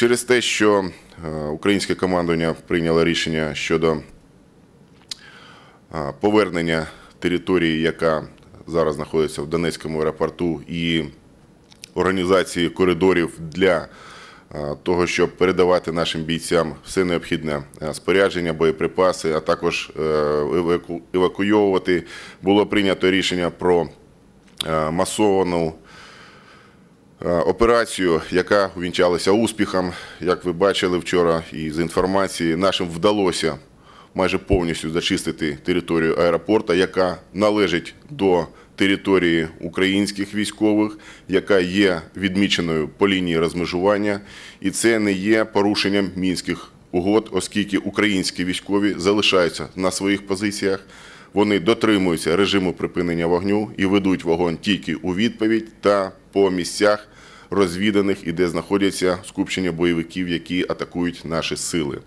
Через те, що е, українське командування прийняло рішення щодо е, повернення території, яка зараз знаходиться в Донецькому аеропорту, і організації коридорів для е, того, щоб передавати нашим бійцям все необхідне спорядження, боєприпаси, а також евакуйовувати, було прийнято рішення про масовану операцію, яка увінчалася успіхом. Як ви бачили вчора із інформації, нашим вдалося майже повністю зачистити територію аеропорту, яка належить до території українських військових, яка є відміченою по лінії розмежування, і це не є порушенням мінських угод, оскільки українські військові залишаються на своїх позиціях. Вони дотримуються режиму припинення вогню і ведуть вогонь тільки у відповідь та по місцях розвіданих і де знаходяться скупчення бойовиків, які атакують наші сили.